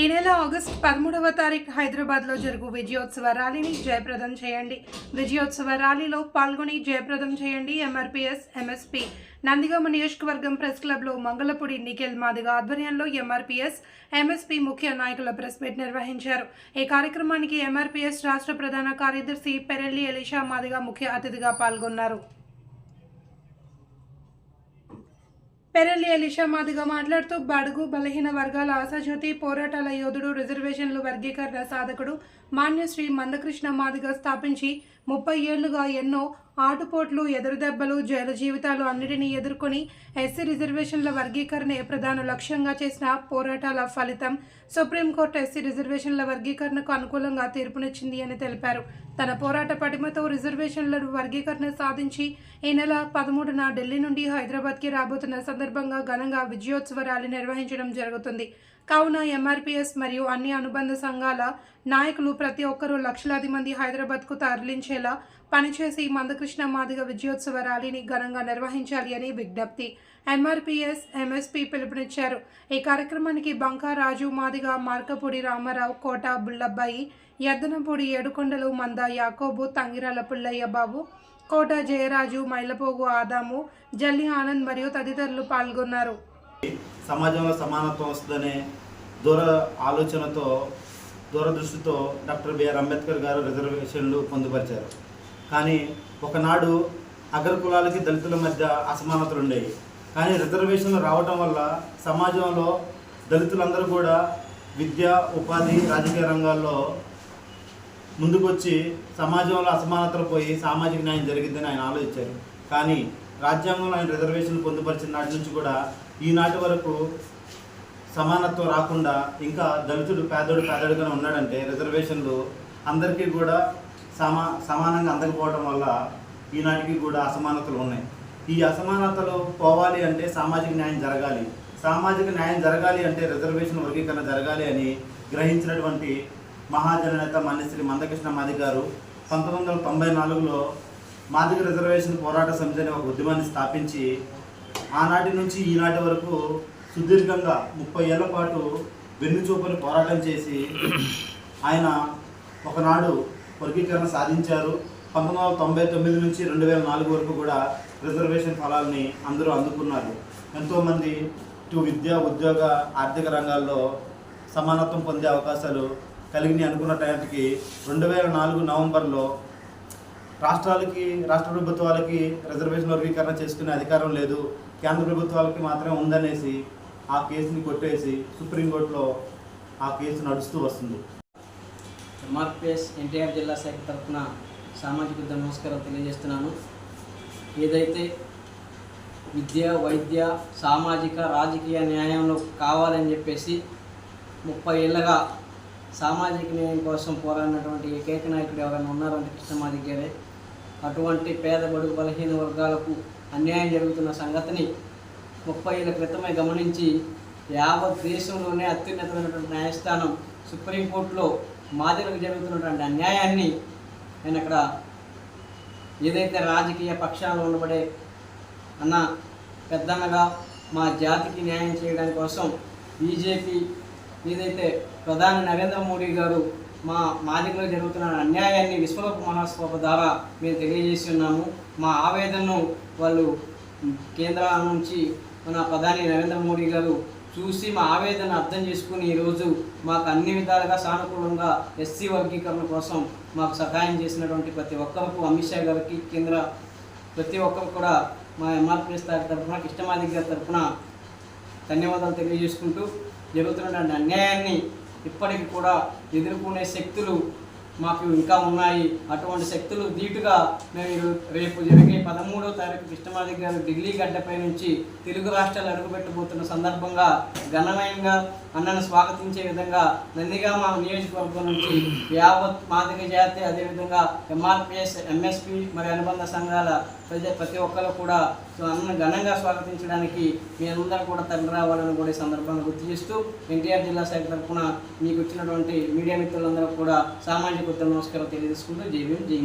ఈ నెల ఆగస్టు పదమూడవ తారీఖు హైదరాబాద్లో జరుగు విజయోత్సవ ర్యాలీని జయప్రదం చేయండి. విజయోత్సవ ర్యాలీలో పాల్గొని జయప్రదం చేయండి. ఎంఆర్పిఎస్ ఎంఎస్పి నందిగామ నియోజకవర్గం ప్రెస్ క్లబ్లో మంగళపూడి నిఖిల్ మాదిగ ఆధ్వర్యంలో ఎంఆర్పిఎస్ ఎంఎస్పి ముఖ్య నాయకుల ప్రెస్ మీట్ నిర్వహించారు. ఈ కార్యక్రమానికి ఎంఆర్పిఎస్ రాష్ట్ర ప్రధాన కార్యదర్శి పెరెల్లి ఎలిషా మాదిగ ముఖ్య అతిథిగా పాల్గొన్నారు. పెరలి ఎలిషా మాదిగా మాట్లాడుతూ బడుగు బలహీన వర్గాల ఆశాజ్యోతి పోరాటాల యోధుడు రిజర్వేషన్లు వర్గీకరణ సాధకుడు మాన్యశ్రీ మందకృష్ణ మాదిగా స్థాపించి ముప్పై ఏళ్ళుగా ఎన్నో ఆటుపోట్లు ఎదురుదెబ్బలు జైలు జీవితాలు అన్నిటినీ ఎదుర్కొని ఎస్సీ రిజర్వేషన్ల వర్గీకరణే ప్రధాన లక్ష్యంగా చేసిన పోరాటాల ఫలితం. సుప్రీంకోర్టు ఎస్సీ రిజర్వేషన్ల వర్గీకరణకు అనుకూలంగా తీర్పునిచ్చింది అని తెలిపారు. తన పోరాట పటిమతో రిజర్వేషన్ల వర్గీకరణ సాధించి ఈ నెల పదమూడున ఢిల్లీ నుండి హైదరాబాద్కి రాబోతున్న సందర్భంగా ఘనంగా విజయోత్సవ ర్యాలీ నిర్వహించడం జరుగుతుంది. కావున ఎంఆర్పిఎస్ మరియు అన్ని అనుబంధ సంఘాల నాయకులు ప్రతి ఒక్కరూ లక్షలాది మంది హైదరాబాద్కు తరలించేలా పనిచేసి మందకృష్ణ మాదిగ విజయోత్సవ ర్యాలీని ఘనంగా నిర్వహించాలి అని విజ్ఞప్తి ఎంఆర్పిఎస్ ఎంఎస్పి పిలుపునిచ్చారు. ఈ కార్యక్రమానికి బంకా రాజు మాదిగ మార్కపూడి రామారావు కోట బుల్లబ్బాయి ఎద్దనపూడి ఏడుకొండలు మంద యాకోబు తంగిరాల పుల్లయ్య బాబు కోట జయరాజు మైలపోగు ఆదాము జల్లి ఆనంద్ మరియు తదితరులు పాల్గొన్నారు. సమాజంలో సమానత్వం వస్తుందనే దూర ఆలోచనతో దూరదృష్టితో డాక్టర్ బిఆర్ అంబేద్కర్ గారు రిజర్వేషన్లు పొందుపరిచారు. కానీ ఒకనాడు అగ్రకులాలకి దళితుల మధ్య అసమానతలు ఉండేవి. కానీ రిజర్వేషన్లు రావటం వల్ల సమాజంలో దళితులందరూ కూడా విద్య ఉపాధి రాజకీయ రంగాల్లో ముందుకొచ్చి సమాజంలో అసమానతలు పోయి సామాజిక న్యాయం జరిగిందని ఆయన ఆలోచించారు. కానీ రాజ్యాంగంలో ఆయన రిజర్వేషన్లు పొందుపరిచిన నాటి నుంచి కూడా ఈనాటి వరకు సమానత్వం రాకుండా ఇంకా దళితుడు పేదోడు పేదోడుగానే ఉన్నాడంటే రిజర్వేషన్లు అందరికీ కూడా సమా సమానంగా అందకపోవడం వల్ల ఈనాటికి కూడా అసమానతలు ఉన్నాయి. ఈ అసమానతలు పోవాలి అంటే సామాజిక న్యాయం జరగాలి. సామాజిక న్యాయం జరగాలి అంటే రిజర్వేషన్ వర్గీకరణ జరగాలి అని గ్రహించినటువంటి మహాజననేత మన్నిశ్రీ మందకృష్ణ మాది గారు పంతొమ్మిది వందల తొంభై నాలుగులో మాదిక రిజర్వేషన్ పోరాట సమితి అనే ఒక ఉద్యమాన్ని స్థాపించి ఆనాటి నుంచి ఈనాటి వరకు సుదీర్ఘంగా ముప్పై ఏళ్ళ పాటు వెన్నుచూపని పోరాటం చేసి ఆయన ఒకనాడు వర్గీకరణ సాధించారు. పంతొమ్మిది వందల తొంభై తొమ్మిది నుంచి రెండు వేల నాలుగు వరకు కూడా రిజర్వేషన్ ఫలాల్ని అందరూ అందుకున్నారు. ఎంతోమంది ఇటు విద్య ఉద్యోగ ఆర్థిక రంగాల్లో సమానత్వం పొందే అవకాశాలు కలిగినాయి అనుకున్న టైంకి రెండు వేల నాలుగు నవంబర్లో రాష్ట్రాలకి రాష్ట్ర ప్రభుత్వాలకి రిజర్వేషన్ వర్గీకరణ చేసుకునే అధికారం లేదు. కేంద్ర ప్రభుత్వాలకి మాత్రమే ఉందనేసి ఆ కేసుని కొట్టేసి సుప్రీంకోర్టులో ఆ కేసు నడుస్తూ వస్తుంది. ఎంఆర్పిఎస్ ఎన్టీఆర్ జిల్లా శాఖ తరఫున సామాజిక నమస్కారం తెలియజేస్తున్నాను. ఏదైతే విద్య వైద్య సామాజిక రాజకీయ న్యాయంలో కావాలని చెప్పేసి ముప్పై ఏళ్ళగా సామాజిక న్యాయం కోసం పోరాడినటువంటి ఏకైక నాయకుడు ఎవరైనా ఉన్నారంటే కృష్ణమాదిక్ గారే? అటువంటి పేద బడుగు బలహీన వర్గాలకు అన్యాయం జరుగుతున్న సంగతిని ముప్పై ఏళ్ళ క్రితమే గమనించి యావత్ దేశంలోనే అత్యున్నతమైనటువంటి న్యాయస్థానం సుప్రీంకోర్టులో మాదిలకు జరుగుతున్నటువంటి అన్యాయాన్ని నేను అక్కడ ఏదైతే రాజకీయ పక్షాలు ఉండబడే అన్న పెద్దన్నగా మా జాతికి న్యాయం చేయడానికి కోసం బీజేపీ ఏదైతే ప్రధాని నరేంద్ర మోడీ గారు మా మాదిగలో జరుగుతున్న అన్యాయాన్ని విశ్వరూప మహాస్వభ ద్వారా మేము తెలియజేసి ఉన్నాము. మా ఆవేదనను వాళ్ళు కేంద్ర నుంచి మన ప్రధాని నరేంద్ర మోడీ గారు చూసి మా ఆవేదన అర్థం చేసుకుని ఈరోజు మాకు అన్ని విధాలుగా సానుకూలంగా ఎస్సీ వర్గీకరణ కోసం మాకు సహాయం చేసినటువంటి ప్రతి ఒక్కరికి అమిత్ షా గారికి కేంద్ర ప్రతి ఒక్కరు కూడా మా ఎంఆర్పిఎస్ గారి తరఫున కృష్ణమాది గారి తరఫున ధన్యవాదాలు తెలియజేసుకుంటూ జరుగుతున్న అన్యాయాన్ని ఇప్పటికి కూడా ఎదుర్కొనే శక్తులు మాకు ఇంకా ఉన్నాయి. అటువంటి శక్తులు ధీటుగా మేము రేపు జరిగే పదమూడవ తారీఖు కృష్ణమాది గారు ఢిల్లీ గడ్డపై నుంచి తెలుగు రాష్ట్రాలు అడుగుపెట్టబోతున్న సందర్భంగా ఘనమయంగా అన్నను స్వాగతించే విధంగా నందిగామ నియోజకవర్గం నుంచి యావత్ మాదిగ జాతి అదేవిధంగా ఎంఆర్పిఎస్ ఎంఎస్పి మరి అనుబంధ సంఘాల ప్రజ ప్రతి ఒక్కరు కూడా అన్నను ఘనంగా స్వాగతించడానికి మీ అందరూ కూడా తరలి రావాలని కూడా ఈ సందర్భంగా గుర్తు చేస్తూ ఎన్టీఆర్ జిల్లా శాఖ తరఫున మీకు వచ్చినటువంటి మీడియా మిత్రులందరూ కూడా సామాజిక ఉద్యమ నమస్కారం తెలియజేసుకుంటూ జై భీమ్ జై